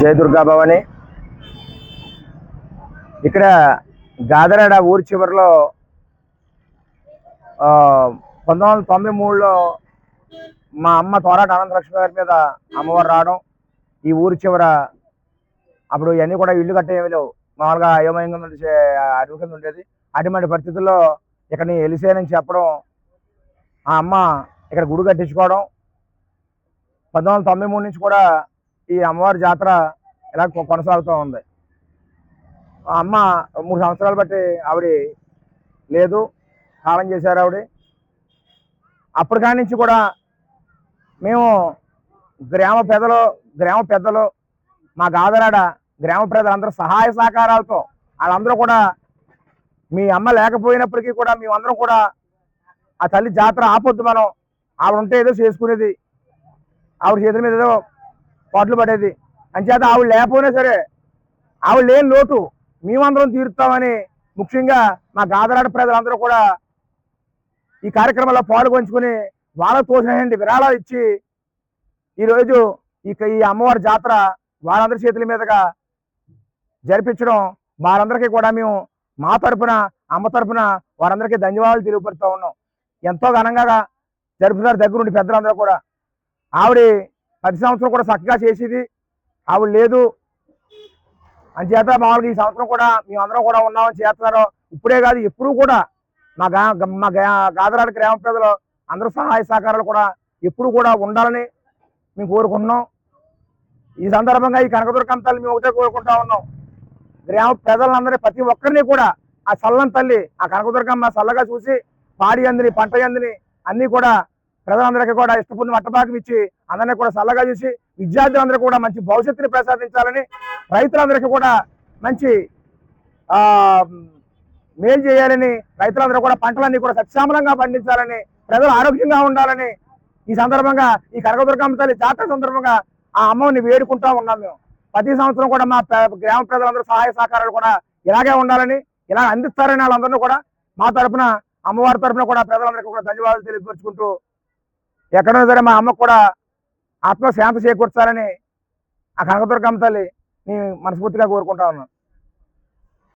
జయ దుర్గా భవని. ఇక్కడ గాదరాడ ఊరి చివరిలో ఆ, పంతొమ్మిది వందల తొంభై మూడులో మా అమ్మ తోరాట అనంతలక్ష్మి గారి మీద అమ్మవారు రావడం ఈ ఊరి చివర. అప్పుడు ఇవన్నీ కూడా ఇల్లు కట్టేవి లేవు. మామూలుగా అయోమయంగా ఉండే అడవి కింద ఉండేది. అటువంటి పరిస్థితుల్లో ఇక్కడ నేను ఎలిసేనని చెప్పడం ఆ అమ్మ ఇక్కడ గుడి కట్టించుకోవడం పంతొమ్మిది వందల తొంభై మూడు నుంచి కూడా ఈ అమ్మవారి జాతర ఇలా కొ- కొనసాగుతూ ఉంది? ఆ అమ్మ మూడు సంవత్సరాలు బట్టి ఆవిడ లేదు కాలం చేశారు ఆవిడ. అప్పటి కాడి నుంచి కూడా మేము గ్రామ పెద్దలు గ్రామ పెద్దలు మా గాదరాడ గ్రామ ప్రజలందరూ సహాయ సహకారాలతో వాళ్ళందరూ కూడా మీ అమ్మ లేకపోయినప్పటికీ కూడా మేమందరం కూడా ఆ తల్లి జాతర ఆపొద్దు మనం. ఆవిడ ఉంటే ఏదో చేసుకునేది. ఆవిడ చేతుల మీద ఏదో పాటలు పడేది. అంచేత ఆవిడ లేకపోయినా సరే ఆవిడ లేని లోటు మేమందరం తీరుతామని ముఖ్యంగా మా గాదరాడ ప్రజలందరూ కూడా ఈ కార్యక్రమంలో పాల్గొంచుకుని వాళ్ళ తోచినండి విరాళాలు ఇచ్చి ఈరోజు ఈ ఈ అమ్మవారి జాతర వాళ్ళందరి చేతుల మీదుగా జరిపించడం వారందరికీ కూడా మేము మా తరపున అమ్మ తరపున వారందరికీ ధన్యవాదాలు తెలియపరుస్తూ ఉన్నాం. ఎంతో ఘనంగా జరుపుతారు దగ్గరుండి పెద్దలందరూ కూడా. ఆవిడ ప్రతి సంవత్సరం కూడా చక్కగా చేసేది. ఆవిడ లేదు. అని చేత మామూలుగా ఈ సంవత్సరం కూడా మేమందరం కూడా ఉన్నామని చేస్తున్నారు. ఇప్పుడే కాదు ఎప్పుడూ కూడా మా గా మా గా- గాదరాడ గ్రామ ప్రజలు అందరూ సహాయ సహకారాలు కూడా ఎప్పుడు కూడా ఉండాలని మేము కోరుకుంటున్నాం. ఈ సందర్భంగా ఈ కనకదుర్గం తల్లి మేము ఒకటే కోరుకుంటా ఉన్నాం. గ్రామ ప్రజలందరినీ ప్రతి ఒక్కరిని కూడా ఆ చల్లని తల్లి ఆ కనకదుర్గమ్మ చల్లగా చూసి పాడి అందిని పంట అందిని అన్నీ కూడా ప్రజలందరికీ కూడా ఇష్టపూర్ణ మట్టబాకం ఇచ్చి అందరినీ కూడా చల్లగా చేసి విద్యార్థులందరూ కూడా మంచి భవిష్యత్తుని ప్రసాదించాలని రైతులందరికీ కూడా మంచి ఆ మేలు చేయాలని రైతులందరూ కూడా పంటలన్నీ కూడా సత్యామలంగా పండించాలని ప్రజలు ఆరోగ్యంగా ఉండాలని ఈ సందర్భంగా ఈ కనకదుర్గమ్మ తల్లి జాతర సందర్భంగా ఆ అమ్మని వేడుకుంటా ఉన్నాం మేము. ప్రతి సంవత్సరం కూడా మా గ్రామ ప్రజలందరూ సహాయ సహకారాలు కూడా ఇలాగే ఉండాలని ఇలా అందిస్తారని వాళ్ళందరూ కూడా మా తరపున అమ్మవారి తరపున కూడా ప్రజలందరికీ కూడా ధన్యవాదాలు తెలియపరుచుకుంటూ ఎక్కడైనా సరే మా అమ్మకు కూడా ఆత్మ శాంతి చేకూర్చాలని ఆ కనకదుర్గమ్మ తల్లి నేను మనస్ఫూర్తిగా కోరుకుంటా ఉన్నాను.